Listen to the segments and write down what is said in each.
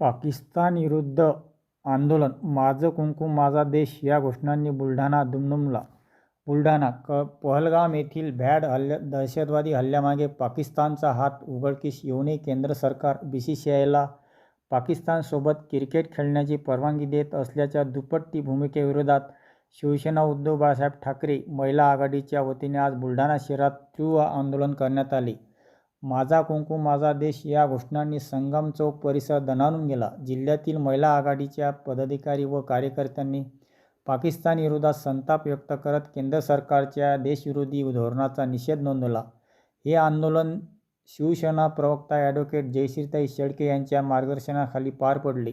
पाकिस्तान विरुद्ध आंदोलन माझं कुंकू माझा देश या घोषणांनी बुलढाणा दुमदुमला. बुलढाणा क पहलगाम येथील भ्याड हल्ल्या दहशतवादी हल्ल्यामागे पाकिस्तानचा हात उघडकीस येऊनही केंद्र सरकार बी सी सी आयला पाकिस्तानसोबत क्रिकेट खेळण्याची परवानगी देत असल्याच्या दुपट्टी भूमिकेविरोधात शिवसेना उद्धव बाळासाहेब ठाकरे महिला आघाडीच्या वतीने आज बुलढाणा शहरात तीव्र आंदोलन करण्यात आले. माझा कुंकू माझा देश या घोषणांनी संगम चौक परिसर दणाणून गेला. जिल्ह्यातील महिला आघाडीच्या पदाधिकारी व कार्यकर्त्यांनी पाकिस्तान विरोधात संताप व्यक्त करत केंद्र सरकारच्या देशविरोधी धोरणाचा निषेध नोंदवला. हे आंदोलन शिवसेना प्रवक्ता ॲडव्होकेट जयश्रीताई शेळके यांच्या मार्गदर्शनाखाली पार पडले.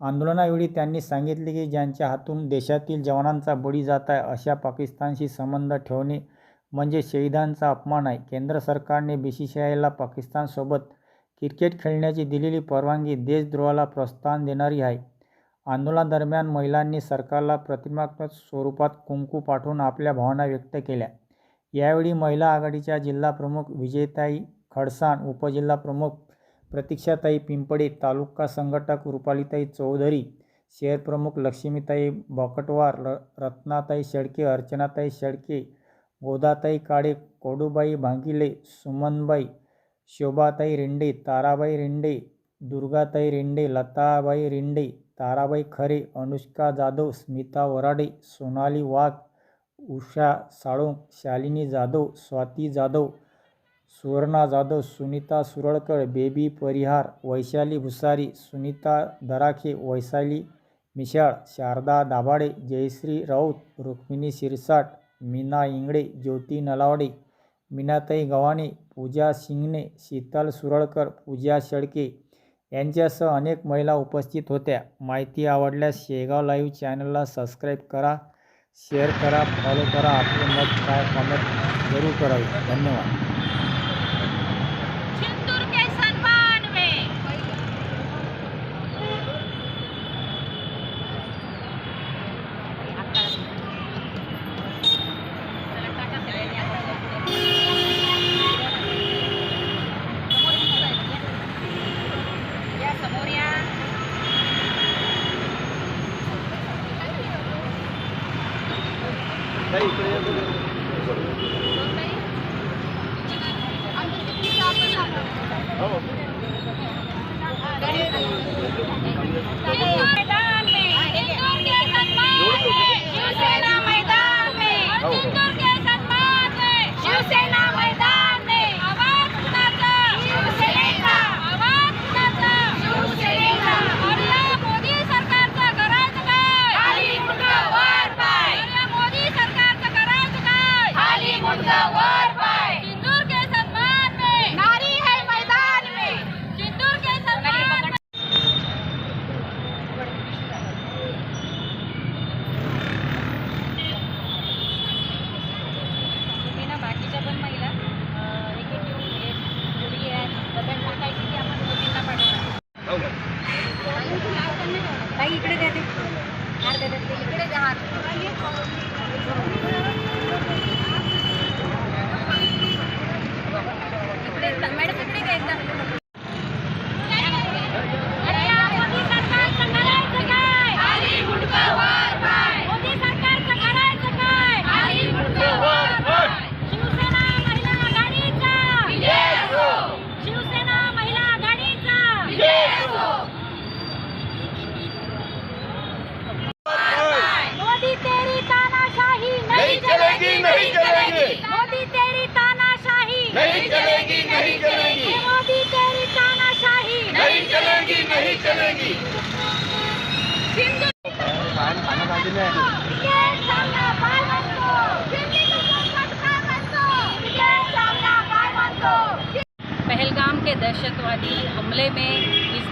आंदोलनावेळी त्यांनी सांगितले की ज्यांच्या हातून देशातील जवानांचा बळी जात आहे अशा पाकिस्तानशी संबंध ठेवणे म्हणजे शहिदांचा अपमान आहे. केंद्र सरकारने बी सी सी आयला पाकिस्तानसोबत क्रिकेट खेळण्याची दिलेली परवानगी देशद्रोहाला प्रोत्साहन देणारी आहे. आंदोलनादरम्यान महिलांनी सरकारला प्रतिमात्मक स्वरूपात कुंकू पाठवून आपल्या भावना व्यक्त केल्या. यावेळी महिला आघाडीच्या जिल्हाप्रमुख विजयताई खडसाण उपजिल्हाप्रमुख प्रतीक्षाताई पिंपडे तालुका संघटक रुपालीताई चौधरी शहरप्रमुख लक्ष्मीताई बकटवार र रत्नाताई शेडके अर्चनाताई शेडके गोदाताई काळे कोडूबाई भांगिले सुमनबाई शोभाताई रेंडे ताराबाई रेंडे दुर्गाताई रेंडे लताबाई रेंडे ताराबाई खरे अनुष्का जाधव स्मिता वराडे सोनाली वाघ उषा साळुंक शालिनी जाधव स्वाती जाधव सुवर्णा जाधव सुनीता सुरळकर बेबी परिहार वैशाली भुसारी सुनीता दराखे वैशाली मिशाळ शारदा दाभाडे जयश्री राऊत रुक्मिणी शिरसाट मीना इंगडे ज्योती नलावडे मीनाताई गव्हाणे पूजा शिंगणे शीतल सुरळकर पूजा शेळके यांच्यासह अनेक महिला उपस्थित होत्या माहिती आवडल्यास शेगाव लाईव्ह चॅनलला सबस्क्राईब करा शेअर करा फॉलो करा आपले मत काय कमेंट जरूर करावे धन्यवाद सिंदूर के सम्मान में या समोर या हो.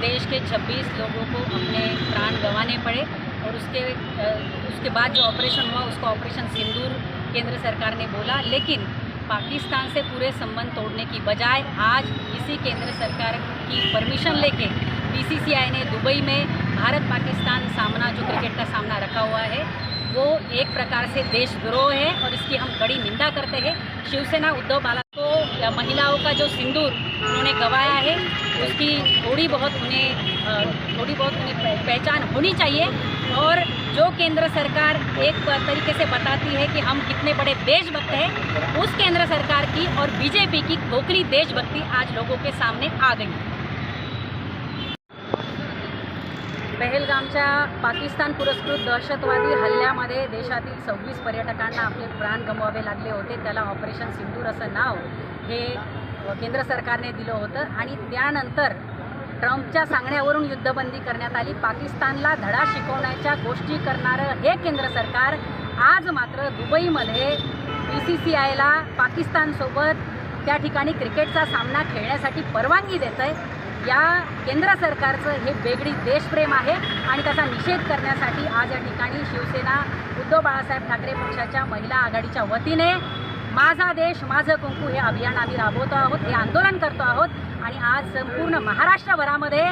देश के 26 लोगों को अपने प्राण गंवाने पड़े और उसके उसके बाद जो ऑपरेशन हुआ, उसको ऑपरेशन सिंदूर केंद्र सरकार ने बोला। लेकिन पाकिस्तान से पूरे संबंध तोड़ने की बजाय आज इसी केंद्र सरकार की परमिशन लेके बीसीसीआई ने दुबई में भारत पाकिस्तान सामना, जो क्रिकेट का सामना रखा हुआ है, वो एक प्रकार से देशद्रोह है और इसकी हम कड़ी निंदा करते हैं। शिवसेना उद्धव बाला को या महिलाओं का जो सिंदूर उन्होंने गवाया है उसकी थोड़ी बहुत उन्हें थोड़ी बहुत उन्हें पहचान होनी चाहिए और जो केंद्र सरकार एक तरीके से बताती है कि हम कितने बड़े देशभक्त हैं उस केंद्र सरकार की और बीजेपी की खोखली देशभक्ति आज लोगों के सामने आ गई। पहलगामच्या पाकिस्तान पुरस्कृत दहशतवादी हल्ल्यामध्ये देशातील सव्वीस पर्यटकांना आपले प्राण गमवावे लागले होते. त्याला ऑपरेशन सिंदूर असं नाव. हे केंद्र सरकारने दिलं होतं आणि त्यानंतर ट्रम्पच्या सांगण्यावरून युद्धबंदी करण्यात आली. पाकिस्तानला धडा शिकवण्याच्या गोष्टी करणारं हे केंद्र सरकार आज मात्र दुबईमध्ये बी सी सी आयला पाकिस्तानसोबत त्या ठिकाणी क्रिकेटचा सामना खेळण्यासाठी परवानगी देत आहे या केंद्र सरकारचं हे वेगळी देशप्रेम आहे आणि त्याचा निषेध करण्यासाठी आज या ठिकाणी शिवसेना उद्धव बाळासाहेब ठाकरे पक्षाच्या महिला आघाडीच्या वतीने माझा देश माझं कुंकू हे अभियान आम्ही राबवतो आहोत हे आंदोलन करतो आहोत. आणि आज संपूर्ण महाराष्ट्रभरामध्ये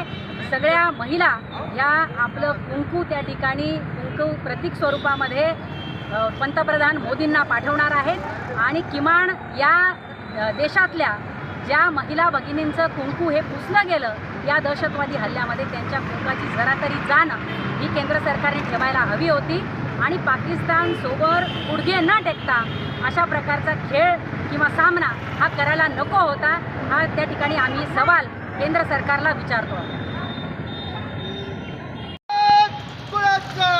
सगळ्या महिला ह्या आपलं कुंकू त्या ठिकाणी कुंकू प्रतीक स्वरूपामध्ये पंतप्रधान मोदींना पाठवणार आहेत. आणि किमान या देशातल्या ज्या महिला भगिनींचं कुंकू हे पुसलं गेलं या दहशतवादी हल्ल्यामध्ये त्यांच्या कुंकाची जरा तरी जाण ही केंद्र सरकारने ठेवायला हवी होती. आणि पाकिस्तानसोबत गुडघे न टेकता अशा प्रकारचा खेळ किंवा सामना हा करायला नको होता हा त्या ठिकाणी आम्ही सवाल केंद्र सरकारला विचारतो आहोत कुणाचा?